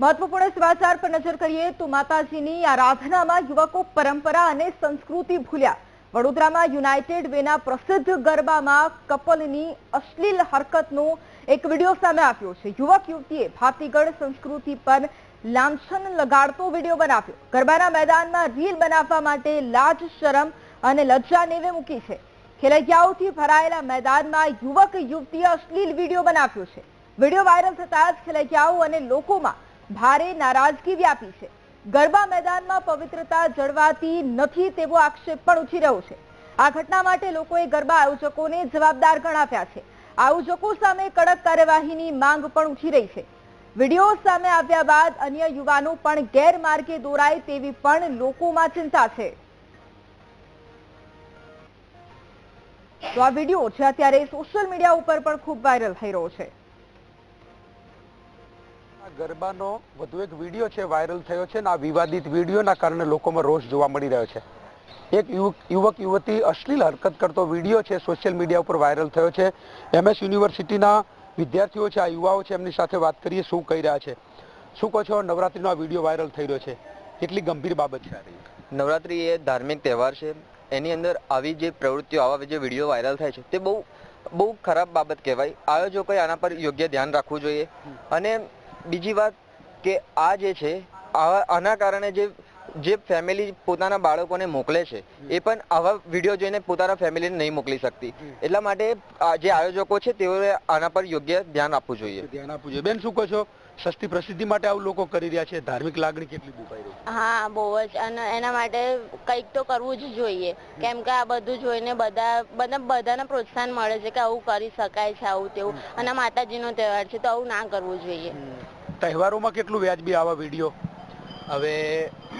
મહત્વપૂર્ણ સમાચાર પર નજર કરીએ તો માતાજીની આરાધનામાં યુવકો પરંપરા અને સંસ્કૃતિ ભૂલ્યા. વડોદરામાં યુનાઇટેડ વેના પ્રસિદ્ધ ગરબામાં કપલની અશ્લીલ હરકતનો એક વીડિયો સામે આવ્યો છે. યુવક યુવતીએ ભાતીગળ સંસ્કૃતિ પર લાંછન લગાડતો વીડિયો બનાવ્યો. ગરબાના મેદાનમાં રીલ બનાવવા માટે લાજ, શરમ અને લજ્જા નેવે મૂકી છે. ખેલૈયાઓથી ભરાયેલા મેદાનમાં યુવક યુવતીએ અશ્લીલ વીડિયો બનાવ્યો છે. વીડિયો વાયરલ થતા જ ખેલૈયાઓ અને લોકોમાં ભારે નારાજગી વ્યાપી છે. ગરબા મેદાનમાં પવિત્રતા જળવાતી નથી તેવો આક્ષેપ પણ ઉઠી રહ્યો છે. આ ઘટના માટે લોકોએ ગરબા આયોજકોને જવાબદાર ગણાવ્યા છે. આયોજકો સામે કડક કાર્યવાહીની માંગ પણ ઉઠી રહી છે. વીડિયો સામે આવ્યા બાદ અન્ય યુવાનો પણ ગેરમાર્ગે દોરાય તેવી પણ લોકોમાં ચિંતા છે. તો આ વીડિયો છે અત્યારે સોશિયલ મીડિયા ઉપર પણ ખૂબ વાયરલ થઈ રહ્યો છે. ગરબાનો વધુ એક વીડિયો છે, વાયરલ થયો છે અને આ વિવાદિત વિડીયોના કારણે લોકોમાં રોષ જોવા મળી રહ્યો છે. એક યુવક યુવતી અશ્લીલ હરકત કરતો વીડિયો છે, સોશિયલ મીડિયા ઉપર વાયરલ થયો છે. એમએસ યુનિવર્સિટીના વિદ્યાર્થીઓ છે, આ યુવાઓ છે, એમની સાથે વાત કરીએ શું કહી રહ્યા છે. શું કહો છો? નવરાત્રીનો આ વીડિયો વાયરલ થઈ રહ્યો છે. કેટલી ગંભીર બાબત છે? નવરાત્રિ એ ધાર્મિક તહેવાર છે. એની અંદર આવી જે પ્રવૃત્તિઓ, આવા જે વીડિયો વાયરલ થાય છે, તે બહુ બહુ ખરાબ બાબત કહેવાય. આયોજકોએ આના પર યોગ્ય ધ્યાન રાખવું જોઈએ. અને બીજી વાત કે આ જે છે આના કારણે જે જે ફેમિલી પોતાના બાળકોને મોકલે છે એ પણ આવા વીડિયો જોઈને પોતાના ફેમિલીને નહીં મોકલી શકતી. એટલા માટે આ જે આયોજકો છે તેઓએ આના પર યોગ્ય ધ્યાન આપવું જોઈએ. ધ્યાન આપવું જોઈએ. બેન શું કહો છો? સસ્તી પ્રસિદ્ધિ માટે આવું લોકો કરી રહ્યા છે. ધાર્મિક લાગણી કેટલી દુભાઈ રહી હા બહુ જ. અને એના માટે કંઈક તો કરવું જ જોઈએ. કેમ કે આ બધું જોઈને બધા બધા બધાને પ્રોત્સાહન મળે છે કે આવું કરી શકાય છે આવું તેવું. અને આ માતાજીનો તહેવાર છે તો આવું ના કરવું જોઈએ. તહેવારોમાં કેટલું વ્યાજબી આવા વીડિયો હવે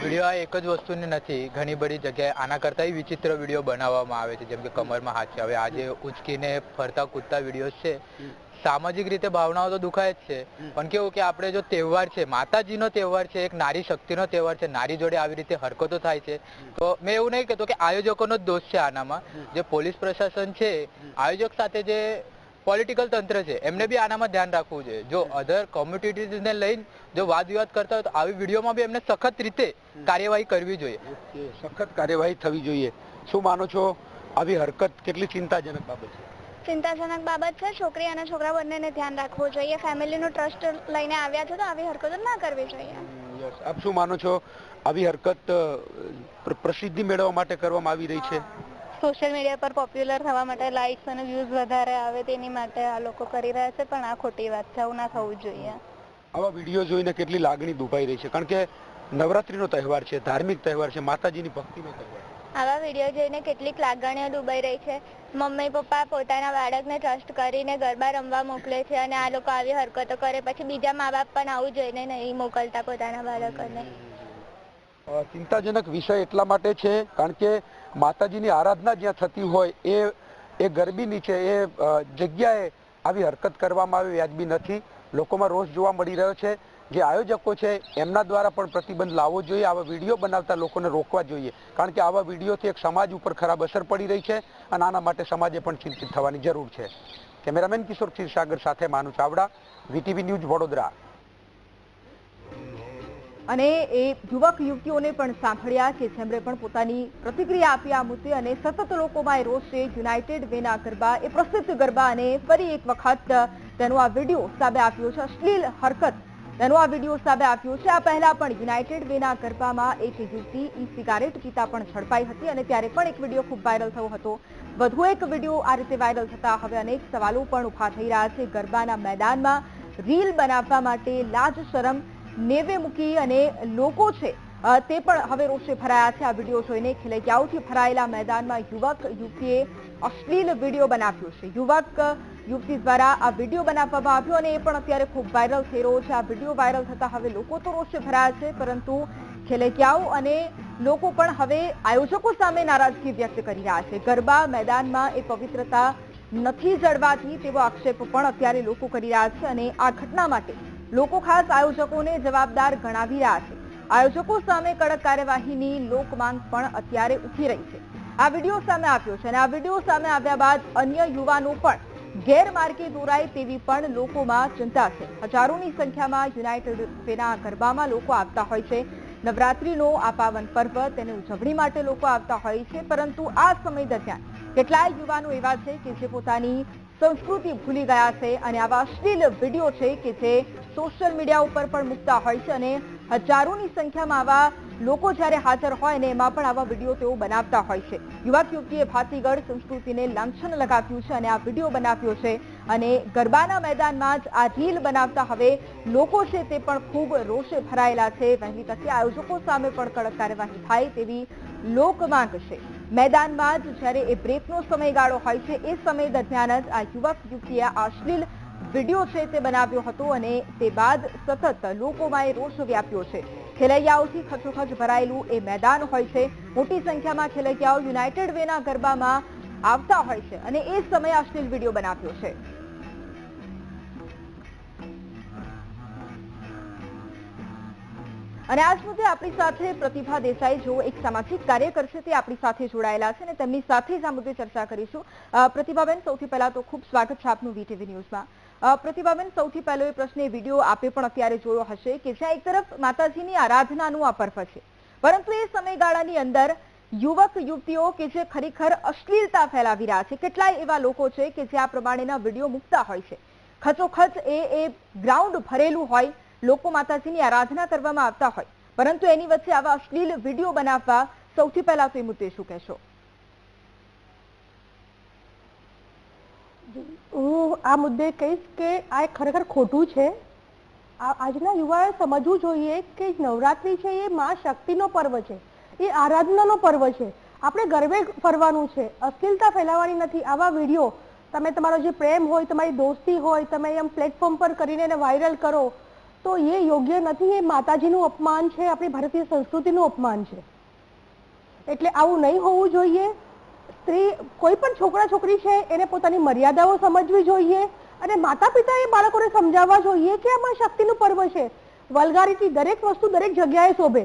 વીડિયો આ એક જ વસ્તુની નથી. ઘણી બધી જગ્યાએ આના કરતાં વિચિત્ર વીડિયો બનાવવામાં આવે છે. જેમ કે કમરમાં હાથ છે હવે આજે ઉચકીને ફરતા કૂદતા વીડિયો છે. સામાજિક રીતે ભાવનાઓ તો દુખાય જ છે. પણ કેવું કે આપણે જો તહેવાર છે માતાજીનો તહેવાર છે એક નારી શક્તિનો તહેવાર છે નારી જોડે આવી રીતે હરકતો થાય છે તો મેં એવું નહીં કહેતો કે આયોજકોનો જ દોષ છે આનામાં. જે પોલીસ પ્રશાસન છે આયોજક સાથે જે પોલિટિકલ તંત્ર છે એમને બી આનામાં ધ્યાન રાખવું જોઈએ જો અધર કોમ્યુનિટીઝને લઈને જો વાદ વિવાદ કરતા હોય તો આવી વિડીયોમાં બી એમને સખત રીતે કાર્યવાહી કરવી જોઈએ. સખત કાર્યવાહી થવી જોઈએ. શું માનો છો? આવી હરકત કેટલી ચિંતાજનક બાબત છે? ચિંતાજનક બાબત છે છોકરી અને છોકરા બંનેને ધ્યાન રાખવું જોઈએ. ફેમિલીનું ટ્રસ્ટ લઈને આવ્યા છે તો આવી હરકતો ના કરવી જોઈએ. આપ શું માનો છો? આવી હરકત પ્રસિદ્ધિ મેળવવા માટે કરવામાં આવી રહી છે? સોશિયલ મીડિયા પર પોપ્યુલર થવા માટે લાઇક્સ અને વ્યૂઝ વધારે આવે તેની માટે આ લોકો કરી રહ્યા છે પણ આ ખોટી વાત છે આવું ના થવું જોઈએ. આવા વીડિયો જોઈને કેટલી લાગણી દુભાઈ રહી છે કારણ કે નવરાત્રીનો તહેવાર છે ધાર્મિક તહેવાર છે માતાજીની ભક્તિનો તહેવાર આવા વીડિયો જોઈને કેટલીક લાગણીઓ ડૂબાઈ રહી છે. મમ્મી પપ્પા પોતાના બાળકને ટ્રસ્ટ કરીને ગરબા રમવા મોકલે છે અને આ લોકો આવી હરકતો કરે પછી બીજા મા બાપ પણ આવું જોઈને નહીં મોકલતા પોતાના બાળકોને. ચિંતાજનક વિષય એટલા માટે છે કારણ કે માતાજીની આરાધના જ્યાં થતી હોય એ એ ગરબી નીચે, એ જગ્યાએ આવી હરકત કરવામાં આવી, વ્યાજબી નથી. લોકોમાં રોષ જોવા મળી રહ્યો છે. જે આયોજકો છે, એમના દ્વારા પણ પ્રતિબંધ લાવવો જોઈએ, આવા વીડિયો બનાવતા લોકોને રોકવા જોઈએ. કારણ કે આવા વિડીયોથી એક સમાજ ઉપર ખરાબ અસર પડી રહી છે અને આના માટે સમાજે પણ ચિંતિત થવાની જરૂર છે. કેમેરામેન કિશોર ક્ષીરસાગર સાથે માનુ ચાવડા, વીટીવી ન્યૂઝ વડોદરા. અને એ યુવક યુવતીઓને પણ સાંભળ્યા કે જેમણે પણ પોતાની પ્રતિક્રિયા આપી આ મુદ્દે અને સતત લોકોમાં એ રોષ છે. યુનાઇટેડ વેના ગરબા, એ પ્રસિદ્ધ ગરબા અને ફરી એક વખત તેનો આ વીડિયો સામે આવ્યો છે. અશ્લીલ હરકત તેનો આ વીડિયો સામે આવ્યો છે. આ પહેલા પણ યુનાઇટેડ વેના ગરબામાં એક યુવતી ઈ સિગારેટ પીતા પણ ઝડપાઈ હતી અને ત્યારે પણ એક વીડિયો ખૂબ વાયરલ થયો હતો. વધુ એક વીડિયો આ રીતે વાયરલ થતા હવે અનેક સવાલો પણ ઊભા થઈ રહ્યા છે. ગરબાના મેદાનમાં રીલ બનાવવા માટે લાજ શરમ નેવે મૂકી અને લોકો છે તે પણ હવે રોષે ભરાયા છે. આ વીડિયો જોઈને ખેલૈયાઓથી ભરાયેલા મેદાનમાં યુવક, યુવતીએ અશ્લીલ વીડિયો બનાવ્યો છે. યુવક, યુવતી દ્વારા આ વીડિયો બનાવવામાં આવ્યો અને એ પણ અત્યારે ખૂબ વાયરલ થઈ રહ્યો છે. આ વીડિયો વાયરલ થતા હવે લોકો તો રોષે ભરાયા છે, પરંતુ ખેલૈયાઓ અને લોકો પણ હવે આયોજકો સામે નારાજગી વ્યક્ત કરી રહ્યા છે. ગરબા મેદાનમાં એ પવિત્રતા નથી જળવાતી તેવો આક્ષેપ પણ અત્યારે લોકો કરી રહ્યા છે અને આ ઘટના માટે લોકો ખાસ આયોજકોને જવાબદાર ગણાવી રહ્યા છે. આયોજકો સામે કડક કાર્યવાહીની લોક માંગ પણ અત્યારે ઉઠી રહી છે. આ વીડિયો સામે આવ્યો છે અને આ વીડિયો સામે આવ્યા બાદ અન્ય યુવાનો પણ ગેરમાર્ગે દોરાય તેવી પણ લોકોમાં ચિંતા છે. હજારોની સંખ્યામાં યુનાઇટેડ વેના ગરબામાં લોકો આવતા હોય છે. નવરાત્રીનો આ પાવન પર્વ તેની ઉજવણી માટે લોકો આવતા હોય છે. પરંતુ આ સમય દરમિયાન કેટલાય યુવાનો એવા છે કે જે પોતાની સંસ્કૃતિ ભૂલી ગયા છે અને આવા અશ્લીલ વીડિયો છે કે જે સોશિયલ મીડિયા ઉપર પણ મૂકતા હોય છે અને હજારોની સંખ્યામાં આવા લોકો જ્યારે હાજર હોય અને એમાં પણ આવા વીડિયો તેઓ બનાવતા હોય છે. યુવક યુવતીએ ભાતીગઢ સંસ્કૃતિને લાંછન લગાવ્યું છે અને આ વીડિયો બનાવ્યો છે અને ગરબાના મેદાનમાં જ આ રીલ બનાવતા હવે લોકો છે તે પણ ખૂબ રોષે ભરાયેલા છે. વહેલી તકે આયોજકો સામે પણ કડક કાર્યવાહી થાય તેવી લોક માંગ છે. મેદાનમાં જ જ્યારે એ બ્રેકનો સમયગાળો હોય છે, એ સમય દરમિયાન જ આ યુવક યુવતીએ અશ્લીલ વીડિયો છે તે બનાવ્યો હતો અને તે બાદ સતત લોકોમાં એ રોષ વ્યાપ્યો છે. ખેલૈયાઓથી ખચોખચ ભરાયેલું એ મેદાન હોય છે. મોટી સંખ્યામાં ખેલૈયાઓ યુનાઇટેડ વેના ગરબામાં આવતા હોય છે અને એ સમયે અશ્લીલ વીડિયો બનાવ્યો છે. અને આજ મુદ્દે આપણી સાથે પ્રતિભા દેસાઈ જો એક સામાજિક કાર્યકર છે, તે આપણી સાથે જોડાયેલા છે અને તેમની સાથે જ આ મુદ્દે ચર્ચા કરીશું. પ્રતિભાબેન, સૌથી પહેલા તો ખૂબ સ્વાગત છે આપનું વીટીવી ન્યૂઝમાં. પ્રતિભાબેન, સૌથી પહેલો એ પ્રશ્ન એ વીડિયો આપે પણ અત્યારે જોયો હશે કે જ્યાં એક તરફ માતાજીની આરાધનાનું આ પર્વ છે, પરંતુ એ સમયગાળાની અંદર યુવક, યુવતીઓ કે જે ખરેખર અશ્લીલતા ફેલાવી રહ્યા છે, કેટલાય એવા લોકો છે કે જે આ પ્રમાણેના વીડિયો મૂકતા હોય છે. ખચોખચ એ એ ગ્રાઉન્ડ ભરેલું હોય લોકો માતાજીની આરાધના કરવામાં આવતા હોય. પરંતુ એની વચ્ચે આવા અશ્લીલ વીડિયો બનાવવા સૌથી પહેલા તો એ મુદ્દે શું કહેશો? હું આ મુદ્દે કહીશ કે આ ખરેખર ખોટું છે. આજના યુવાએ સમજવું જોઈએ કે નવરાત્રી છે એ મા શક્તિનો પર્વ છે. એ આરાધનાનો પર્વ છે. આપણે ગરબે ફરવાનું છે. અશ્લીલતા ફેલાવવાની નથી. આવા વીડિયો તમે તમારો જે પ્રેમ હોય, તમારી દોસ્તી હોય, તમે એમ પ્લેટફોર્મ પર કરીને એને વાયરલ કરો તો એ યોગ્ય નથી, એ માતાજીનું અપમાન છે, આપણી ભારતીય સંસ્કૃતિનું અપમાન છે. એટલે આવું નહીં હોવું જોઈએ. સ્ત્રી, કોઈ પણ છોકરા, છોકરી છે, એને પોતાની મર્યાદાઓ સમજવી જોઈએ અને માતા પિતાએ બાળકોને સમજાવવા જોઈએ કે આમાં શક્તિનું પર્વ છે. વલગારીથી દરેક વસ્તુ દરેક જગ્યાએ શોભે.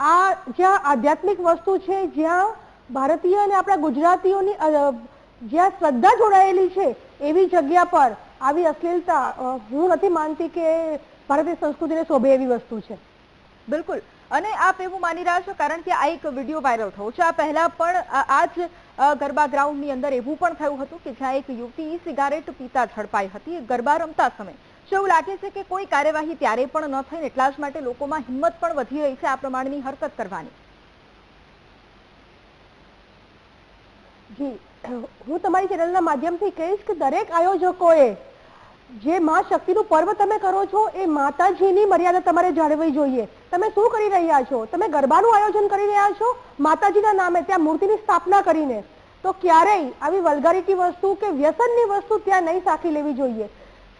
આ જ્યાં આધ્યાત્મિક વસ્તુ છે, જ્યાં ભારતીય અને આપણા ગુજરાતીઓની જ્યાં શ્રદ્ધા જોડાયેલી છે, એવી જગ્યા પર આવી અશ્લીલતા હું નથી માનતી કે ભારતીય સંસ્કૃતિને શોભે એવી વસ્તુ છે. બિલકુલ. અને આપ એવું માની રહ્યા છો કારણ કે આ એક વીડિયો વાયરલ થયો છે. આ પહેલા પણ આ જ ગરબા ગ્રાઉન્ડની અંદર એવું પણ થયું હતું કે જ્યાં એક યુવતી સિગારેટ પીતા ઝડપાઈ હતી. ગરબા રમતા સમયે શું એવું લાગે છે કે કોઈ કાર્યવાહી ત્યારે પણ ન થઈ ને એટલા જ માટે લોકોમાં હિંમત પણ વધી રહી છે આ પ્રમાણની હરકત કરવાની. જી. હું તમારી ચેનલના માધ્યમથી કહીશ કે દરેક આયોજકોએ જે મા શક્તિનું પર્વ તમે કરો છો, એ માતાજીની મર્યાદા તમારે જાળવવી જોઈએ. તમે શું કરી રહ્યા છો? તમે ગરબાનું આયોજન કરી રહ્યા છો? માતાજીના નામે ત્યાં મૂર્તિની સ્થાપના કરીને. તો ક્યારેય આવી વલગારીટી વસ્તુ કે વ્યસનની વસ્તુ ત્યાં નહીં સાખી લેવી જોઈએ.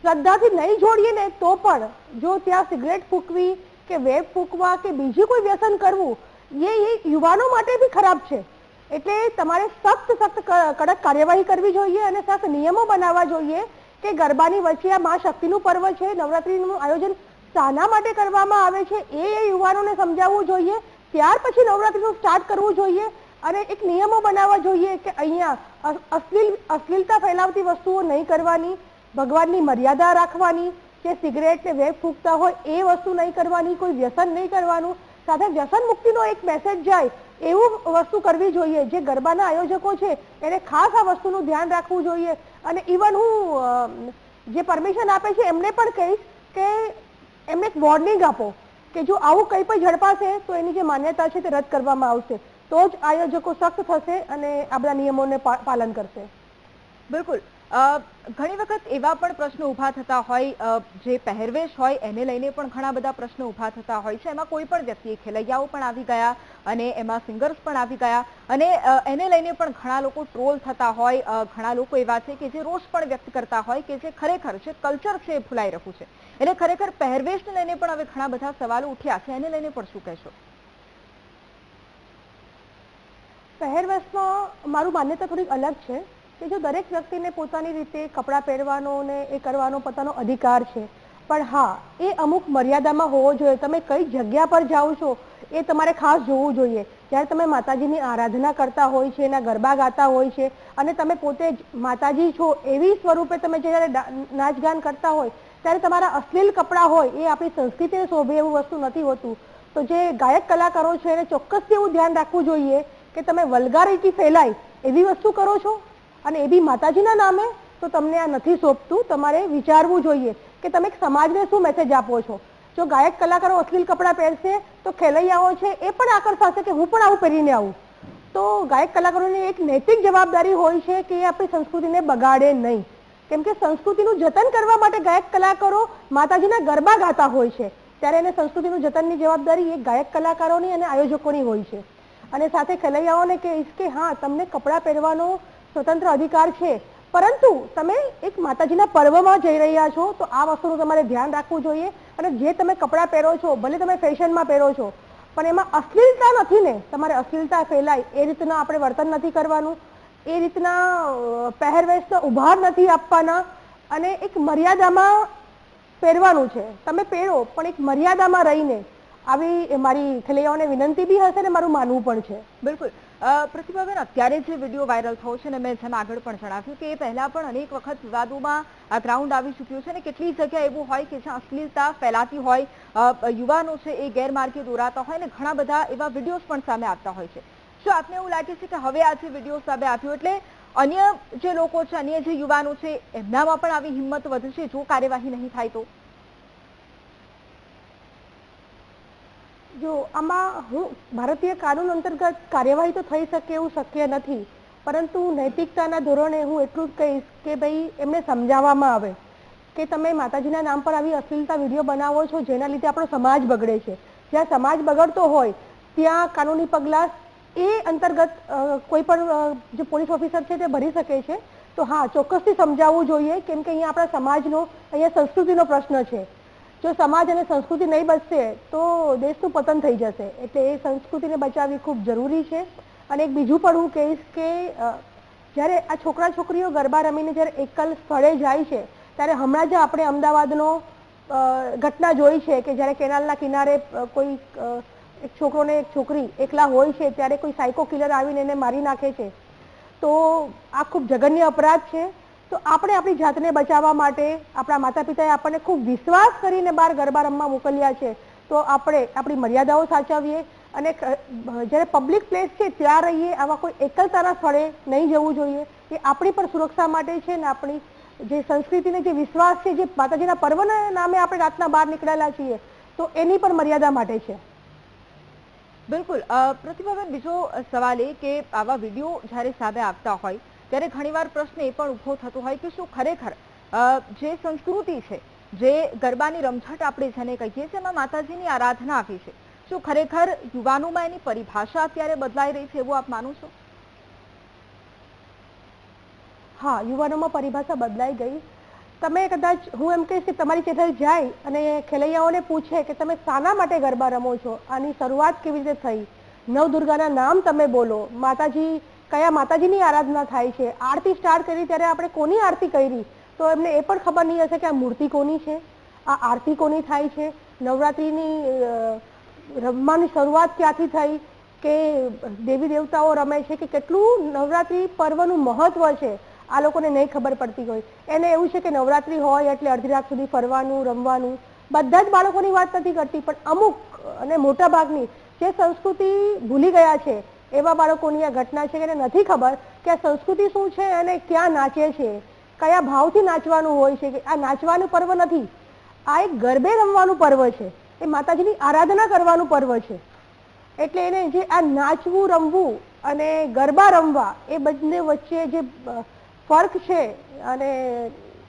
શ્રદ્ધાથી નહીં જોડીએ ને તો પણ જો ત્યાં સિગરેટ ફૂંકવી કે વેપ ફૂંકવા કે બીજી કોઈ વ્યસન કરવું, એ એ યુવાનો માટે બી ખરાબ છે. એટલે તમારે સખ્ત સખ્ત કડક કાર્યવાહી કરવી જોઈએ અને સખ્ત નિયમો બનાવવા જોઈએ. કે ગરબાની વચ્ચે આ મા શક્તિનું પર્વ છે. નવરાત્રીનું આયોજન શાના માટે કરવામાં આવે છે. એ યુવાનોને સમજાવવું જોઈએ. ત્યાર પછી નવરાત્રીનું સ્ટાર્ટ કરવું જોઈએ અને એક નિયમો બનાવવા જોઈએ કે અહીંયા અશ્લીલ, અશ્લીલતા ફેલાવતી વસ્તુઓ નહીં કરવાની, ભગવાનની મર્યાદા રાખવાની, કે સિગરેટ ને વેપ ફૂંકતા હોય એ વસ્તુ નહીં કરવાની, કોઈ વ્યસન નહીં કરવાનું. સાથે વ્યસન મુક્તિનો એક મેસેજ જાય એવું વસ્તુ કરવી જોઈએ. જે ગરબાના આયોજકો છે, એને ખાસ આ વસ્તુનું ધ્યાન રાખવું જોઈએ. અને ઇવન હું જે પરમિશન આપે છે, એમને પણ કહીશ કે એમને એક વોર્નિંગ આપો કે જો આવું કંઈ પણ ઝડપાશે, તો એની જે માન્યતા છે તે રદ કરવામાં આવશે. તો જ આયોજકો સખ્ત થશે અને આ બધા નિયમોને પાલન કરશે. બિલકુલ. ઘણી વખત એવા પણ પ્રશ્નો ઊભા થતા હોય જે પહેરવેશ હોય એને લઈને પણ ઘણા બધા પ્રશ્નો ઊભા થતા હોય છે. એમાં કોઈ પણ વ્યક્તિ ખેલૈયાઓ પણ આવી ગયા અને એમાં સિંગર્સ પણ આવી ગયા અને એને લઈને પણ ઘણા લોકો ટ્રોલ થતા હોય ઘણા લોકો એવા છે કે જે રોષ પણ વ્યક્ત કરતા હોય કે જે ખરેખર જે કલ્ચર છે એ ભૂલાઈ રહ્યું છે. એટલે ખરેખર પહેરવેશને લઈને પણ હવે ઘણા બધા સવાલો ઉઠ્યા છે. એને લઈને પણ શું કહેશો? પહેરવેશમાં મારું માન્યતા થોડીક અલગ છે. કે જો દરેક વ્યક્તિને પોતાની રીતે કપડાં પહેરવાનો ને એ કરવાનો પોતાનો અધિકાર છે, પણ હા, એ અમુક મર્યાદામાં હોવો જોઈએ. તમે કઈ જગ્યા પર જાઓ છો, એ તમારે ખાસ જોવું જોઈએ. જ્યારે તમે માતાજીની આરાધના કરતા હોય છે, એના ગરબા ગાતા હોય છે, અને તમે પોતે જ માતાજી છો, એવી સ્વરૂપે તમે જ્યારે નાચગાન કરતા હોય, ત્યારે તમારા અશ્લીલ કપડાં હોય, એ આપણી સંસ્કૃતિને શોભે એવું વસ્તુ નથી હોતું. તો જે ગાયક કલાકારો છે, એને ચોક્કસથી એવું ધ્યાન રાખવું જોઈએ કે તમે વલ્ગારિટી ફેલાય એવી વસ્તુ કરો છો? અને એ બી માતાજીના નામે, તો તમને આ નથી સોંપતું. તમારે વિચારવું જોઈએ કે તમે સમાજને શું મેસેજ આપો છો? જો ગાયક કલાકારો અશ્લીલ કપડાં પહેરશે, તો ખેલૈયાઓ છે એ પણ આકર્ષાશે કે હું પણ આવું પહેરીને આવું. તો ગાયક કલાકારોની એક નૈતિક જવાબદારી હોય છે કે એ આપણી સંસ્કૃતિને બગાડે નહીં. કેમ કે સંસ્કૃતિનું જતન કરવા માટે ગાયક કલાકારો માતાજીના ગરબા ગાતા હોય છે. ત્યારે એને સંસ્કૃતિનું જતનની જવાબદારી એ ગાયક કલાકારોની અને આયોજકોની હોય છે. અને સાથે ખેલૈયાઓને કહીશ કે હા, તમને કપડાં પહેરવાનો સ્વતંત્ર અધિકાર છે. પરંતુ તમે એક માતાજીના પર્વમાં જઈ રહ્યા છો, તો આ વસ્તુનું તમારે ધ્યાન રાખવું જોઈએ અને જે તમે કપડાં પહેરો છો, ભલે તમે ફેશનમાં પહેરો છો, પણ એમાં અશ્લીલતા નથી ને. તમારે અશ્લીલતા ફેલાય. એ રીતના આપણે વર્તન નથી કરવાનું. એ રીતના પહેરવેશનો ઉભાર નથી આપવાના. અને એક મર્યાદામાં પહેરવાનું છે. તમે પહેરો, પણ એક મર્યાદામાં રહીને. આવી મારી ખેલૈયાઓને વિનંતી બી હશે ને, મારું માનવું પણ છે. બિલકુલ. પ્રતિભાબેન અત્યારે જે વીડિયો વાયરલ થયો છે ને મેં જેમ આગળ પણ જણાવ્યું કે એ પહેલા પણ અનેક વખત વિવાદોમાં આ ગ્રાઉન્ડ આવી ચૂક્યું છે અને કેટલી જગ્યા એવું હોય કે જ્યાં અશ્લીલતા ફેલાતી હોય યુવાનો છે એ ગેરમાર્ગે દોરાતા હોય ને ઘણા બધા એવા વિડીયોઝ પણ સામે આવતા હોય છે. શું આપને એવું લાગે છે કે હવે આ જે વીડિયો સામે આવ્યો એટલે અન્ય જે લોકો છે, અન્ય જે યુવાનો છે, એમનામાં પણ આવી હિંમત વધશે? જો કાર્યવાહી નહીં થાય તો? જો આમાં હું ભારતીય કાનૂન અંતર્ગત કાર્યવાહી તો થઈ શકે એવું શક્ય નથી, પરંતુ નૈતિકતાના ધોરણે હું એટલું જ કહીશ કે ભાઈ, એમને સમજાવવામાં આવે. કે તમે માતાજીના નામ પર આવી અશ્લીલતા વીડિયો બનાવો છો, જેના લીધે આપણો સમાજ બગડે છે. જ્યાં સમાજ બગડતો હોય, ત્યાં કાનૂની પગલાં એ અંતર્ગત કોઈ પણ જે પોલીસ ઓફિસર છે તે ભરી શકે છે. તો હા, ચોક્કસથી સમજાવવું જોઈએ, કેમ કે અહીંયા આપણા સમાજનો, અહીંયા સંસ્કૃતિનો પ્રશ્ન છે. જો સમાજ અને સંસ્કૃતિ નહીં બચશે, તો દેશનું પતન થઈ જશે. એટલે એ સંસ્કૃતિને બચાવવી ખૂબ જરૂરી છે. અને એક બીજું પણ હું કહીશ કે જ્યારે આ છોકરા છોકરીઓ ગરબા રમીને જ્યારે એકલ સ્થળે જાય છે, ત્યારે હમણાં જ આપણે અમદાવાદનો ઘટના જોઈ છે કે જ્યારે કેનાલના કિનારે કોઈ એક છોકરો ને એક છોકરી એકલા હોય છે, ત્યારે કોઈ સાયકો કિલર આવીને એને મારી નાખે છે. તો આ ખૂબ જઘન્ય અપરાધ છે. તો આપણે આપણી જાતને બચાવવા માટે આપણા માતા પિતાએ આપણને ખૂબ વિશ્વાસ કરીને બહાર ગરબા રમવા મોકલ્યા છે. તો આપણે આપણી મર્યાદાઓ સાચવીએ અને જ્યારે પબ્લિક પ્લેસ છે ત્યાં રહીએ, આવા કોઈ એકલતાના સ્થળે નહીં જવું જોઈએ. એ આપણી પણ સુરક્ષા માટે છે ને આપણી જે સંસ્કૃતિને જે વિશ્વાસ છે, જે માતાજીના પર્વના નામે આપણે રાતના બહાર નીકળેલા છીએ, તો એની પણ મર્યાદા માટે છે. બિલકુલ. પ્રતિભાબેન, બીજો સવાલ એ કે આવા વીડિયો જ્યારે સામે આવતા હોય ત્યારે ઘણીવાર પ્રશ્ન એ પણ ઊભો થતો હોય કે શું ખરેખર જે સંસ્કૃતિ છે, જે ગરબાની રમઝટ આપણે જેને કહીએ છીએ, એમાં માતાજીની આરાધના આવી છે. શું ખરેખર યુવાનોમાં એની પરિભાષા અત્યારે બદલાઈ રહી છે એવું આપ માનો છો? હા, યુવાનોમાં પરિભાષા બદલાઈ ગઈ. તમે કદાચ, હું એમ કહીશ કે તમારી ચેનલ જાય અને ખેલૈયાઓને પૂછે કે તમે શાના માટે ગરબા રમો છો? આની શરૂઆત કેવી રીતે થઈ? નવદુર્ગાના નામ તમે બોલો. માતાજી કયા માતાજીની આરાધના થાય છે? આરતી સ્ટાર્ટ કરી ત્યારે આપણે કોની આરતી કરી? તો એમને એ પણ ખબર નહીં હશે કે આ મૂર્તિ કોની છે, આ આરતી કોની થાય છે, નવરાત્રિની રમવાની શરૂઆત ક્યાંથી થઈ કે દેવી દેવતાઓ રમે છે કે કેટલું નવરાત્રિ પર્વનું મહત્વ છે, આ લોકોને નહીં ખબર પડતી હોય. એને એવું છે કે નવરાત્રિ હોય એટલે અડધી રાત સુધી ફરવાનું, રમવાનું. બધા જ બાળકોની વાત નથી કરતી, પણ અમુક અને મોટા ભાગની જે સંસ્કૃતિ ભૂલી ગયા છે એવા બાળકોની આ ઘટના છે કે એને નથી ખબર કે આ સંસ્કૃતિ શું છે અને ક્યાં નાચે છે, કયા ભાવથી નાચવાનું હોય છે કે આ નાચવાનું પર્વ નથી. આ એક ગરબે રમવાનું પર્વ છે. એ માતાજીની આરાધના કરવાનું પર્વ છે. એટલે એને જે આ નાચવું, રમવું અને ગરબા રમવા એ બંને વચ્ચે જે ફર્ક છે અને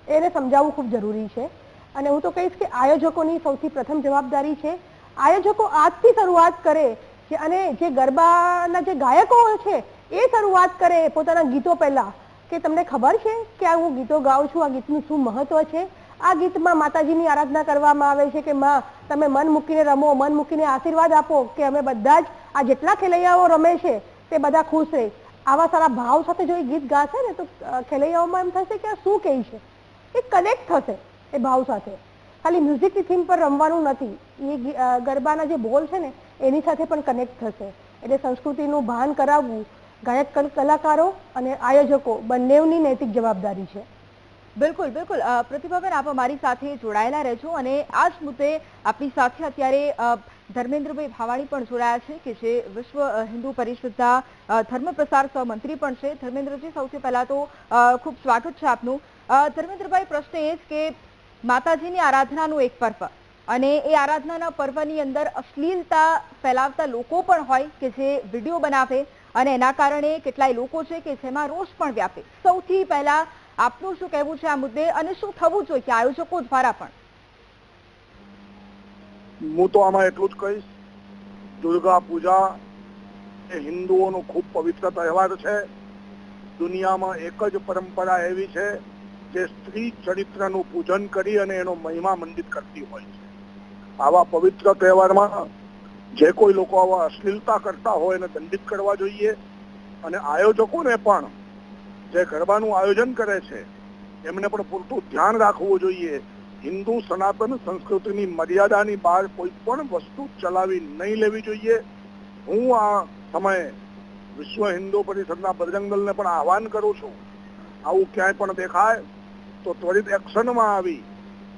એને સમજાવવું ખૂબ જરૂરી છે. અને હું તો કહીશ કે આયોજકોની સૌથી પ્રથમ જવાબદારી છે. આયોજકો આજથી શરૂઆત કરે કે અને જે ગરબાના જે ગાયકો છે, એ શરૂઆત કરે પોતાના ગીતો પહેલા. કે તમને ખબર છે કે આ હું ગીતો ગાઉં છું, આ ગીતનું શું મહત્વ છે? આ ગીતમાં માતાજીની આરાધના કરવામાં આવે છે કે માં, તમે મન મૂકીને રમો, મન મૂકીને આશીર્વાદ આપો કે અમે બધા જ આ જેટલા ખેલૈયાઓ રમે છે, તે બધા ખુશ રહે. આવા સારા ભાવ સાથે જો એ ગીત ગાશે ને, તો ખેલૈયાઓમાં એમ થશે કે આ શું કહે છે? એ કનેક્ટ થશે એ ભાવ સાથે. ખાલી મ્યુઝિકની થીમ પર રમવાનું નથી. એ ગરબાના જે બોલ છે ને એની સાથે પણ કનેક્ટ થશે. એટલે સંસ્કૃતિનું ભાન કરાવવું, ગાયક કલાકારો અને આયોજકો બંનેની નૈતિક જવાબદારી છે. બિલકુલ બિલકુલ. પ્રતિભાબેન આપ અમારી સાથે જોડાયેલા રહેજો અને આ જ મુદ્દે આપણી સાથે અત્યારે ધર્મેન્દ્રભાઈ ભાવાણી પણ જોડાયા છે, કે જે વિશ્વ હિન્દુ પરિષદના ધર્મ પ્રસાર સહમંત્રી પણ છે. ધર્મેન્દ્રજી, સૌથી પહેલા તો ખૂબ સ્વાગત છે આપનું. ધર્મેન્દ્રભાઈ, પ્રશ્ન એ જ કે માતાજીની આરાધનાનું એક પર્વ. અને એ આરાધનાના પર્વની અંદર અશ્લીલતા ફેલાવતા લોકો પણ હોય કે જે વીડિયો બનાવે અને એના કારણે કેટલાય લોકો છે કે જેમાં રોષ પણ વ્યાપે. સૌથી પહેલા આપનું શું કહેવું છે આ મુદ્દે અને શું થવું જોઈએ આયોજકો દ્વારા પણ? હું તો આમાં એટલું જ કહીશ. દુર્ગા પૂજા એ હિન્દુઓનો ખૂબ પવિત્ર તહેવાર છે. દુનિયામાં એક જ પરંપરા એવી છે જે સ્ત્રી ચરિત્રનું પૂજન કરી અને એનો મહિમા મંડિત કરતી હોય છે. આવા પવિત્ર તહેવારમાં જે કોઈ લોકો આવા અશ્લીલતા કરતા હોય એને દંડિત કરવા જોઈએ. અને આયોજકોને પણ જે ગરબાનું આયોજન કરે છે, એમને પણ પૂરતું ધ્યાન રાખવું જોઈએ. હિન્દુ સનાતન સંસ્કૃતિની મર્યાદાની બહાર કોઈ પણ વસ્તુ ચલાવી નહીં લેવી જોઈએ. હું આ સમયે વિશ્વ હિન્દુ પરિષદના બજરંગ પણ આહવાન કરું છું. આવું ક્યાંય પણ દેખાય તો ત્વરિત એક્શનમાં આવી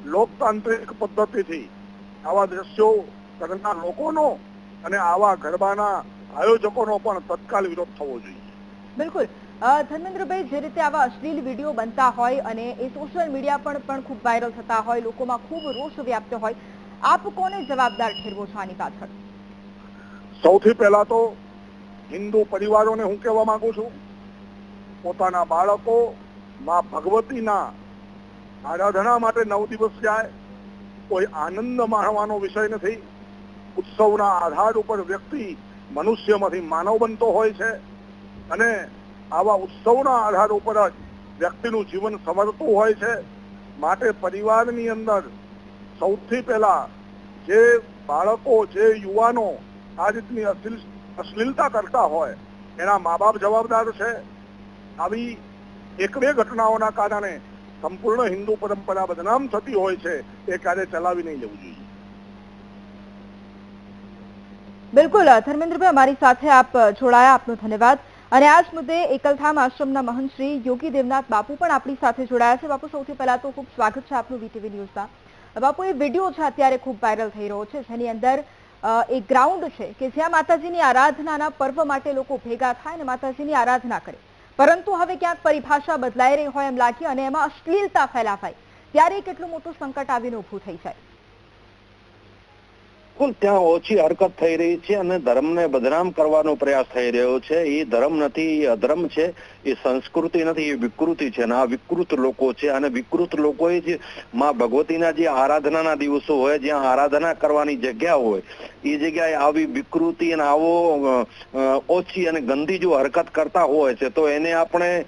લોકતાંત્રિક પદ્ધતિથી આવા દ્રશ્યો કરનાર લોકોનો અને આવા ગરબાના આયોજકોનો પણ તત્કાલ વિરોધ થવો જોઈએ. બિલકુલ. ધર્મેન્દ્રભાઈ જે રીતે આવા અશ્લીલ વીડિયો બનતા હોય અને એ સોશિયલ મીડિયા પર પણ ખૂબ વાયરલ થતા હોય લોકોમાં ખૂબ રોષ વ્યાપ્ત હોય આપ કોને જવાબદાર ઠેરવો છો આની પાછળ? સૌથી પહેલા તો હિન્દુ પરિવારોને હું કહેવા માંગુ છું પોતાના બાળકો માં ભગવતીના આરાધના માટે નવ દિવસ જાય કોઈ આનંદ માણવાનો વિષય નથી. ઉત્સવના આધાર ઉપર વ્યક્તિ મનુષ્યમાંથી માનવ બનતો હોય છે અને આવા ઉત્સવના આધાર ઉપર જ વ્યક્તિનું જીવન સમરતું હોય છે. માટે પરિવારની અંદર સૌથી પહેલા જે બાળકો, જે યુવાનો આ રીતની અશ્લીલ, અશ્લીલતા કરતા હોય, એના મા બાપ જવાબદાર છે. આવી એક બે ઘટનાઓના કારણે સંપૂર્ણ હિન્દુ પરંપરા બદનામ થતી હોય છે, એ કાર્ય ચલાવી નહીં લેવું જોઈએ. બિલકુલ, ધર્મેન્દ્રભાઈ, અમારી સાથે આપ જોડાયા, આપનો ધન્યવાદ. અને આ જ મુદ્દે એકલધામ આશ્રમના મહંત શ્રી યોગી દેવનાથ બાપુ પણ આપણી સાથે જોડાયા છે. બાપુ, સૌથી પહેલા તો ખૂબ સ્વાગત છે આપનું વીટીવી ન્યૂઝમાં. બાપુ, એ વીડિયો છે અત્યારે ખૂબ વાયરલ થઈ રહ્યો છે. જેની અંદર એક ગ્રાઉન્ડ છે કે જ્યાં માતાજીની આરાધનાના પર્વ માટે લોકો ભેગા થાય અને માતાજીની આરાધના કરે. પરંતુ હવે ક્યાંક પરિભાષા બદલાઈ રહી હોય એમ લાગી અને એમાં અશ્લીલતા ફેલાવાય ત્યારે કેટલું મોટું સંકટ આવીને ઊભું થઈ જાય. બિલકુલ ત્યાં ઓછી હરકત થઈ રહી છે અને ધર્મને બદનામ કરવાનો પ્રયાસ થઈ રહ્યો છે. એ ધર્મ નથી, એ અધર્મ છે, એ સંસ્કૃતિ નથી, એ વિકૃતિ છે અને આ વિકૃત લોકો છે અને વિકૃત લોકોએ જ માં ભગવતીના જે આરાધનાના દિવસો હોય, જ્યાં આરાધના કરવાની જગ્યા હોય, એ જગ્યાએ આવી વિકૃતિ અને આવો ઓછી અને ગંદી જો હરકત કરતા હોય છે, તો એને આપણે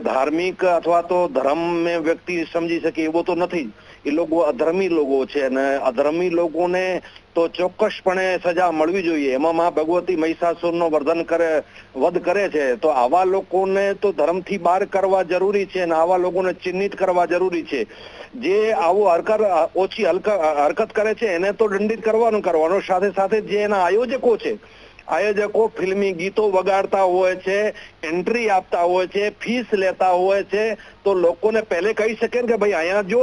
ધાર્મિક અથવા તો ધર્મ વ્યક્તિ સમજી શકીએ એવો તો નથી. એ લોકો અધર્મી લોકો છે અને અધર્મી લોકોને તો ચોક્કસપણે સજા મળવી જોઈએ. એમાં માં ભગવતી મહિષાસુરનો વર્ધન કરે, વધ કરે છે. તો આવા લોકોને તો ધર્મથી બહાર કરવા જરૂરી છે અને આવા લોકોને ચિહ્નિત કરવા જરૂરી છે. જે આવો હરકત, ઓછી હરકત કરે છે એને તો દંડિત કરવાનું કરવાનું. સાથે સાથે જે એના આયોજકો છે આયોજકો ફિલ્મી ગીતો વગાડતા હોય છે એન્ટ્રી આપતા હોય છે ફીસ લેતા હોય છે. તો લોકોને પહેલે કહી શકે કે ભાઈ અહીંયા જો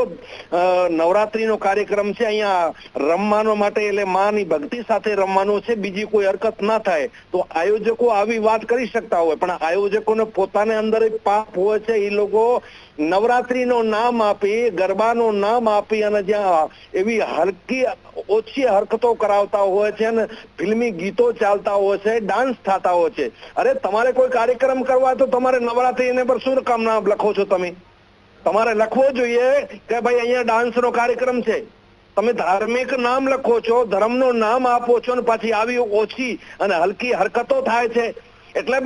નવરાત્રીનો કાર્યક્રમ છે, અહીંયા રમવાનો માટે એટલે માની ભક્તિ સાથે રમવાનું છે, બીજી કોઈ હરકત ના થાય, તો આયોજકો આવી વાત કરી શકતા હોય. પણ આયોજકોને પોતાને અંદર પાપ હોય છે એ લોકો નવરાત્રીનો નામ આપી, ગરબાનું નામ આપી અને જ્યાં એવી હલકી, ઓછી હરકતો કરાવતા હોય છે અને ફિલ્મી ગીતો ચાલતા હોય છે, ડાન્સ થતા હોય છે. અરે, તમારે કોઈ કાર્યક્રમ કરવા તો તમારે નવરાત્રી પર શું કામ નામ લખો છો તમે? તમારે લખવો જોઈએ કે ભાઈ અહીંયા ડાન્સ નો કાર્યક્રમ છે. તમે ધાર્મિક નામ લખો છો, ધર્મનું નામ આપો છો અને પાછી આવી ઓછી અને હલકી હરકતો થાય છે. એટલે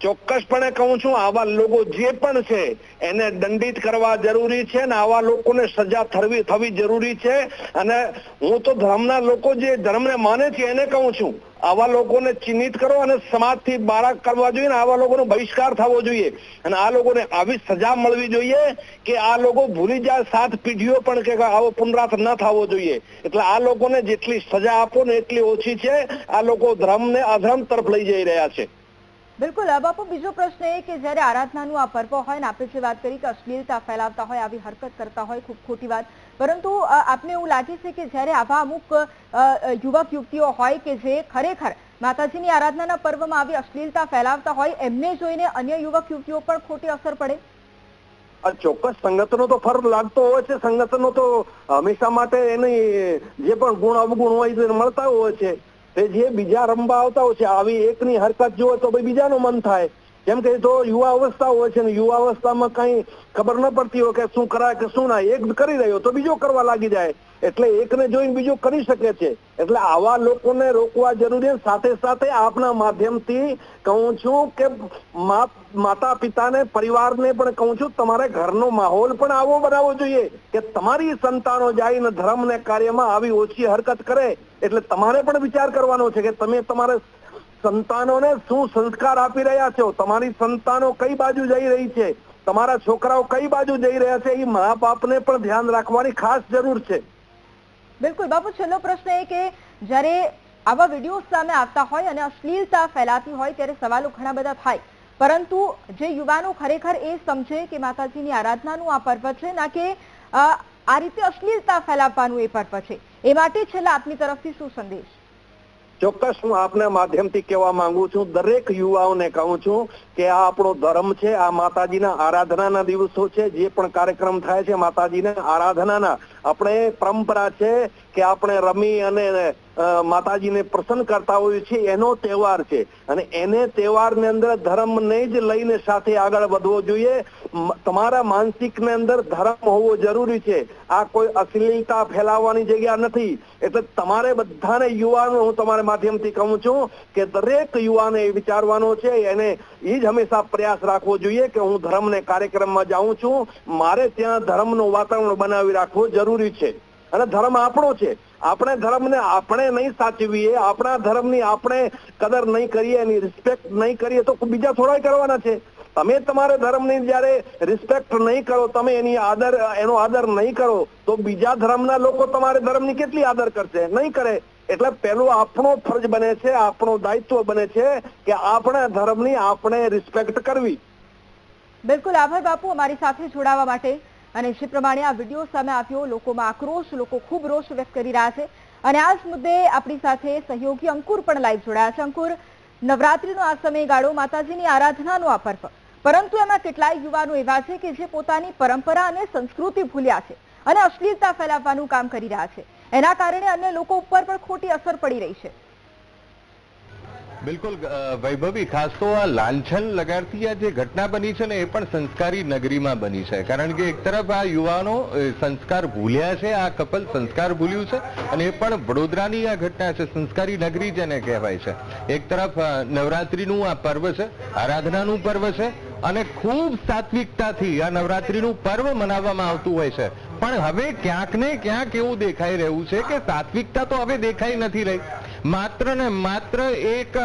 ચોક્કસપણે કહું છું, આવા લોકો જે પણ છે, એને દંડિત કરવા જરૂરી છે અને આવા લોકોને સજા થવી થવી જરૂરી છે. અને હું તો ધર્મના લોકો જે ધર્મને માને છે, એને કહું છું, આવા લોકોને ચિહ્નિત કરો અને સમાજથી બાળક કરવા જોઈએ આવા લોકોનો બહિષ્કાર થવો જોઈએ. અને આ લોકોને આવી સજા મળવી જોઈએ કે આ લોકો ભૂલી જાય, સાત પેઢીઓ પણ કે આવો પુનરાત ન થવો જોઈએ. એટલે આ લોકોને જેટલી સજા આપો ને એટલી ઓછી છે. આ લોકો ધર્મને અધર્મ તરફ લઈ જઈ રહ્યા છે. બિલકુલ. બાપુ બીજો પ્રશ્ન એ કે જ્યારે આરાધનાનું આ પર્વ હોય ને, આપણે જે વાત કરી કે અશ્લીલતા ફેલાવતા હોય, આવી હરકત કરતા હોય, ખૂબ ખોટી વાત. પરંતુ આપને એવું લાગે છે કે જ્યારે આવા અમુક યુવક, યુવતીઓ હોય કે જે ખરેખર માતાજીની આરાધનાના પર્વમાં આવી અશ્લીલતા ફેલાવતા હોય, એમને જોઈને અન્ય યુવક, યુવતીઓ પણ ખોટી અસર પડે? ચોક્કસ સંગઠનો તો ફર લાગતો હોય છે. સંગતનો તો હંમેશા માટે એની જે પણ ગુણ, અવગુણ હોય મળતા હોય છે. જે બીજા રમવા આવતા હોય છે, આવી એકની હરકત જુઓ તો ભાઈ બીજાનું મન થાય. કેમ કે તો યુવા અવસ્થા હોય છે ને, યુવા અવસ્થામાં કઈ ખબર ન પડતી હોય કે શું કરાય કે શું ના એક કરી રહ્યો તો બીજો કરવા લાગી જાય. એટલે એકને જોઈને બીજો કરી શકે છે. એટલે આવા લોકોને રોકવા જરૂરી સાથે સાથે આપના માધ્યમથી કહું છું કે માતા પિતાને પરિવારને પણ કહું છું, તમારે ઘરનો માહોલ પણ આવો બનાવવો જોઈએ કે તમારી સંતાનો જઈને ધર્મને કાર્યમાં આવી ઓછી હરકત કરે. એટલે તમારે પણ વિચાર કરવાનો છે કે તમે તમારે સંતાનોને શું સંસ્કાર આપી રહ્યા છો? તમારી સંતાનો કઈ બાજુ જઈ રહી છે? તમારા છોકરાઓ કઈ બાજુ જઈ રહ્યા છે? એ મા બાપને પણ ધ્યાન રાખવાની ખાસ જરૂર છે. બિલકુલ. બાપુ, છેલ્લો પ્રશ્ન એ કે જ્યારે આવા વીડિયો સામે આવતા હોય અને અશ્લીલતા ફેલાતી હોય ત્યારે સવાલો ઘણા બધા થાય. પરંતુ જે યુવાનો ખરેખર એ સમજે કે માતાજીની આરાધનાનું આ પર્વ છે, ના કે આ રીતે અશ્લીલતા ફેલાવવાનું એ પર્વ છે. એ માટે છેલ્લા આપની તરફથી શું સંદેશ? ચોક્કસ હું આપના માધ્યમથી કહેવા માંગુ છું. દરેક યુવાઓને કહું છું કે આ આપણો ધર્મ છે, આ માતાજીના આરાધનાના દિવસો છે, જે પણ કાર્યક્રમ થાય છે, માતાજીના આરાધનાના આપણે પરંપરા છે કે આપણે રમી અને માતાજીને પ્રસન્ન કરતા હોઈએ છીએ, એનો તહેવાર છે. અને એને તહેવારની અંદર ધર્મને જ લઈને સાથે આગળ વધવો જોઈએ. તમારા માનસિકને અંદર ધર્મ હોવો જરૂરી છે. આ કોઈ અશ્લીલતા ફેલાવવાની જગ્યા નથી. એટલે તમારે બધાને યુવાનો, હું તમારા માધ્યમથી કહું છું કે દરેક યુવાને વિચારવાનો છે, એને એ જ હંમેશા પ્રયાસ રાખવો જોઈએ કે હું ધર્મને કાર્યક્રમમાં જાઉં છું. મારે ત્યાં ધર્મનું વાતાવરણ બનાવી રાખવું જરૂરી છે. અને ધર્મ આપણો છે. આપણે ધર્મને આપણે નહીં સાચવીએ, આપણા ધર્મની આપણે કદર નહીં કરીએ એની રિસ્પેક્ટ નહીં કરીએ તો બીજા થોડાય કરવાના છે. તમે તમારે ધર્મની જ્યારે રિસ્પેક્ટ નહીં કરો, તમે એની આદર, એનો આદર નહીં કરો, તો બીજા ધર્મના લોકો તમારે ધર્મની કેટલી આદર કરશે? નહીં કરે. એટલે પેલું આપણો ફરજ બને છે, આપણો દાયિત્વ બને છે કે આપણા ધર્મની આપણે રિસ્પેક્ટ કરવી. બિલકુલ. આભાર બાપુ અમારી સાથે જોડાવા માટે. અને જે પ્રમાણે આ વીડિયો સામે આવ્યો, લોકોમાં આક્રોશ, લોકો ખૂબ રોષ વ્યક્ત કરી રહ્યા છે. અને આ જ મુદ્દે આપણી સાથે સહયોગી અંકુર પણ લાઈવ જોડાયા છે. અંકુર, નવરાત્રીનો આ સમયગાળો માતાજીની આરાધનાનો આ પર્વ. પરંતુ એમાં કેટલાય યુવાનો એવા છે કે જે પોતાની પરંપરા અને સંસ્કૃતિ ભૂલ્યા છે અને અશ્લીલતા ફેલાવવાનું કામ કરી રહ્યા છે. એના કારણે અન્ય લોકો ઉપર પણ ખોટી અસર પડી રહી છે. બિલકુલ વૈભવી, ખાસ તો આ લાંછન લગાડતી આ જે ઘટના બની છે ને, એ પણ સંસ્કારી નગરીમાં બની છે. કારણ કે એક તરફ આ યુવાનો સંસ્કાર ભૂલ્યા છે, આ કપલ સંસ્કાર ભૂલ્યું છે, અને એ પણ વડોદરાની આ ઘટના છે, સંસ્કારી નગરી જેને કહેવાય છે. એક તરફ નવરાત્રીનું આ પર્વ છે, આરાધનાનું પર્વ છે, અને ખૂબ સાત્વિકતાથી આ નવરાત્રીનું પર્વ મનાવવામાં આવતું હોય છે. પણ હવે ક્યાંક ને ક્યાંક એવું દેખાઈ રહ્યું છે કે સાત્વિકતા તો હવે દેખાઈ નથી રહી. માત્ર ને માત્ર એક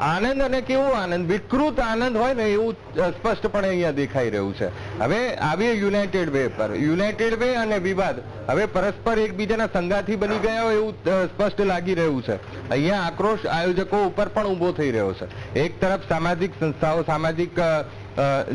આનંદ અને કેવો આનંદ? વિકૃત આનંદ હોય ને એવું સ્પષ્ટપણે અહીંયા દેખાઈ રહ્યું છે. હવે આવીએ યુનાઇટેડ વે પર. યુનાઇટેડ વે અને વિવાદ. હવે પરસ્પર એકબીજાના સંગાથી બની ગયા હોય એવું સ્પષ્ટ લાગી રહ્યું છે. અહીંયા આક્રોશ આયોજકો ઉપર પણ ઊભો થઈ રહ્યો છે. એક તરફ સામાજિક સંસ્થાઓ, સામાજિક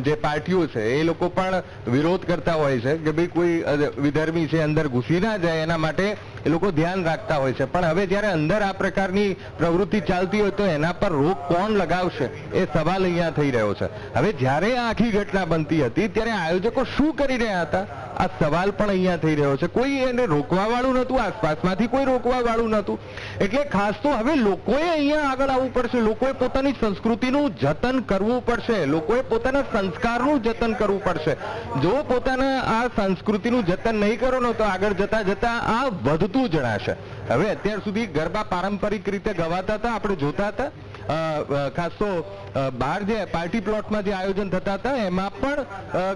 જે પાર્ટીઓ છે, એ લોકો પણ વિરોધ કરતા હોય છે કે ભાઈ કોઈ વિધર્મી છે, અંદર ઘૂસી ના જાય એના માટે એ લોકો ધ્યાન રાખતા હોય છે. પણ હવે જ્યારે અંદર આ પ્રકારની પ્રવૃત્તિ ચાલતી હોય તો એના પર રોક કોણ લગાવશે એ સવાલ અહીંયા થઈ રહ્યો છે. હવે જ્યારે આ આખી ઘટના બનતી હતી, ત્યારે આયોજકો શું કરી રહ્યા હતા? આ સવાલ પણ અહીંયા થઈ રહ્યો છે. કોઈ એને રોકવા વાળું નહોતું, આસપાસમાંથી કોઈ રોકવા વાળું નહોતું. એટલે ખાસ તો હવે લોકોએ અહીંયા આગળ આવવું પડશે. લોકોએ પોતાની સંસ્કૃતિનું જતન કરવું પડશે. લોકોએ પોતાના સંસ્કારનું જતન કરવું પડશે. જો પોતાના આ સંસ્કૃતિનું જતન નહીં કરો ને તો આગળ જતા જતા આ વધતું પૂરતું જણાશે. હવે અત્યાર સુધી ગરબા પારંપરિક રીતે ગવાતા હતા, આપણે જોતા હતા. ખાસ તો બહાર જે પાર્ટી પ્લોટમાં જે આયોજન થતા હતા, એમાં પણ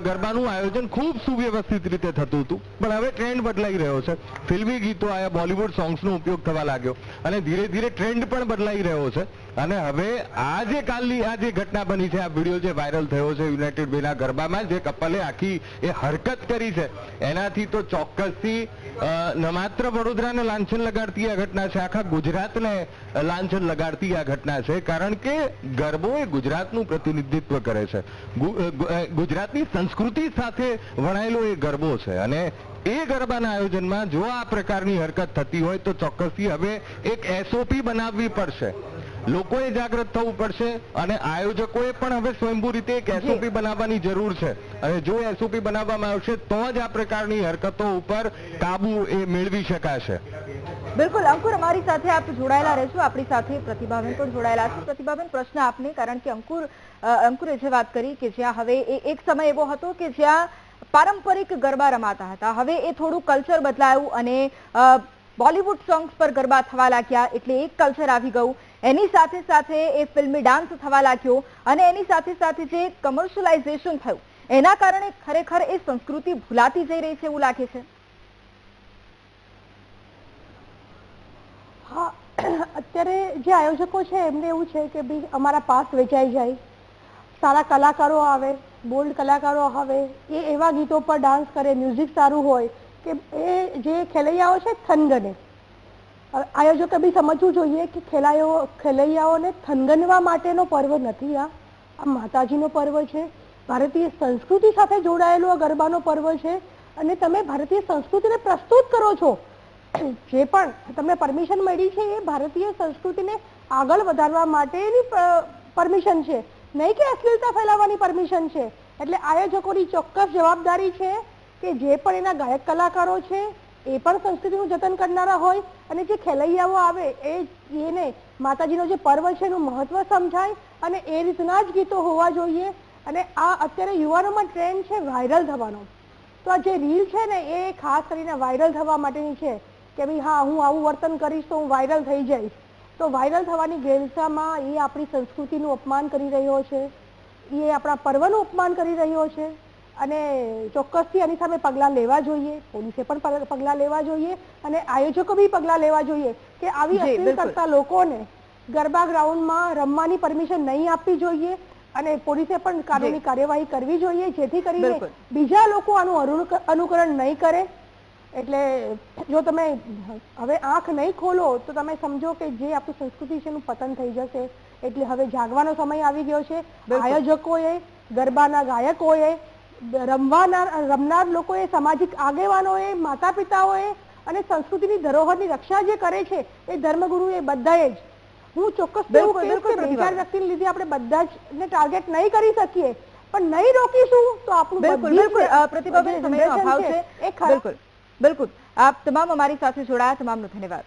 ગરબાનું આયોજન ખૂબ સુવ્યવસ્થિત રીતે થતું હતું. પણ હવે ટ્રેન્ડ બદલાઈ રહ્યો છે. ફિલ્મી ગીતો આયા બોલિવૂડ સોંગ્સનો ઉપયોગ થવા લાગ્યો. અને ધીરે ધીરે ટ્રેન્ડ પણ બદલાઈ રહ્યો છે. અને હવે આ જે કાલની આ જે ઘટના બની છે, આ વીડિયો જે વાયરલ થયો છે, યુનાઇટેડ બેના ગરબામાં જે કપલે આખી એ હરકત કરી છે, એનાથી તો ચોક્કસથી ન માત્ર વડોદરાને લાંછન લગાડતી આ ઘટના છે, આખા ગુજરાતને લાંછન લગાડતી આ ઘટના છે, કારણ કે ગરબો એ ગુજરાતનું પ્રતિનિધિત્વ કરે છે. ગુજરાતની સંસ્કૃતિ સાથે વણાયેલો એ ગરબો છે, અને એ ગરબાના આયોજનમાં જો આ પ્રકારની હરકત થતી હોય તો ચોક્કસથી હવે એક એસઓપી બનાવવી પડશે. લોકોએ જાગૃત થવું પડશે અને આયોજકોએ પણ હવે સ્વયંભૂ રીતે એક એસઓપી બનાવવાની જરૂર છે. અને જો એસઓપી બનાવવામાં આવશે તો જ આ પ્રકારની હરકતો ઉપર કાબુ એ મેળવી શકાશે. બિલકુલ અંકુર અમારી સાથે આપ જોડાયેલા રહેશો. આપણી સાથે પ્રતિભાબેન પણ જોડાયેલા છે. પ્રતિભાબેન પ્રશ્ન આપને કારણ કે અંકુર અંકુરે જે વાત કરી કે જ્યાં હવે એ એક સમય એવો હતો કે જ્યાં પારંપરિક ગરબા રમાતા હતા. હવે એ થોડું કલ્ચર બદલાયું અને બોલીવુડ બોલિવૂડ સોંગ્સ પર ગરબા થવા લાગ્યા એટલે એક કલ્ચર આવી ગયું. એની સાથે સાથે એ ફિલ્મી ડાન્સ થવા લાગ્યો અને એની સાથે સાથે જે કમર્શિયલાઇઝેશન થયું, એના કારણે ખરેખર એ સંસ્કૃતિ ભૂલાતી જઈ રહી છે એવું લાગે છે. હા, અત્યારે જે આયોજકો છે, એમને એવું છે કે ભાઈ અમારા પાસ વેચાઈ જાય, સારા કલાકારો આવે, બોલ્ડ કલાકારો આવે, એ એવા ગીતો પર ડાન્સ કરે, મ્યુઝિક સારું હોય, કે એ જે ખેલૈયાઓ છે, થનગને આયોજકે બી સમજવું જોઈએ કે ખેલાઈઓ ખેલૈયાઓને થનગનવા માટેનો પર્વ નથી, આ આ માતાજીનો પર્વ છે. ભારતીય સંસ્કૃતિ સાથે જોડાયેલો આ ગરબાનો પર્વ છે. અને તમે ભારતીય સંસ્કૃતિને પ્રસ્તુત કરો છો. જે પણ તમને પરમિશન મળી છે એ ભારતીય સંસ્કૃતિને આગળ વધારવા માટેની પરમિશન છે. નહીં કે અશ્લીલતા ફેલાવવાની પરમિશન છે. એટલે આયોજકોની ચોક્કસ જવાબદારી છે કે જે પણ એના ગાયક કલાકારો છે એ પણ સંસ્કૃતિનું જતન કરનારા હોય અને જે ખેલૈયાઓ આવે એ એને માતાજીનો જે પર્વ છે એનું મહત્વ સમજાય અને એ રીતના જ ગીતો હોવા જોઈએ. અને આ અત્યારે યુવાનોમાં ટ્રેન્ડ છે વાયરલ થવાનો. તો આ જે રીલ છે ને એ ખાસ કરીને વાયરલ થવા માટેની છે કે ભાઈ હા, હું આવું વર્તન કરીશ તો હું વાયરલ થઈ જઈશ. તો વાયરલ થવાની ગેરસામાં એ આપણી સંસ્કૃતિનું અપમાન કરી રહ્યો છે. એ આપણા પર્વનું અપમાન કરી રહ્યો છે. અને ચોક્કસથી આની સામે પગલાં લેવા જોઈએ. પોલીસે પણ પગલાં લેવા જોઈએ અને આયોજકો બી પગલાં લેવા જોઈએ કે આવી અપીલ કરતા લોકોને ગરબા ગ્રાઉન્ડમાં રમવાની પરમિશન નહીં આપવી જોઈએ અને પોલીસે પણ કાનૂની કાર્યવાહી કરવી જોઈએ. જેથી કરીને બીજા લોકો આનું અનુકરણ નહીં કરે. એટલે જો તમે હવે આંખ નહીં ખોલો તો તમે સમજો કે જે આપણી સંસ્કૃતિ છે એનું પતન થઈ જશે. એટલે હવે જાગવાનો સમય આવી ગયો છે. આયોજકોએ ગરબાના ગાયકોએ રમવાના રમનાર લોકોએ સામાજિક આગેવાનોએ માતા પિતાઓએ અને સંસ્કૃતિની ધરોહરની રક્ષા જે કરે છે એ ધર્મગુરુએ બધાએ જ. હું ચોક્કસ એવું કહીશ કે બે ચાર વ્યક્તિને લીધે આપણે બધા જ ને ટાર્ગેટ નહીં કરી શકીએ પણ નહીં રોકીશું તો આપણું બિલકુલ બિલકુલ. પ્રતિભાબેન સમયનો અભાવ છે, છે એ બિલકુલ બિલકુલ. આપ તમામ અમારી સાથે જોડાયા તમામનો ધન્યવાદ.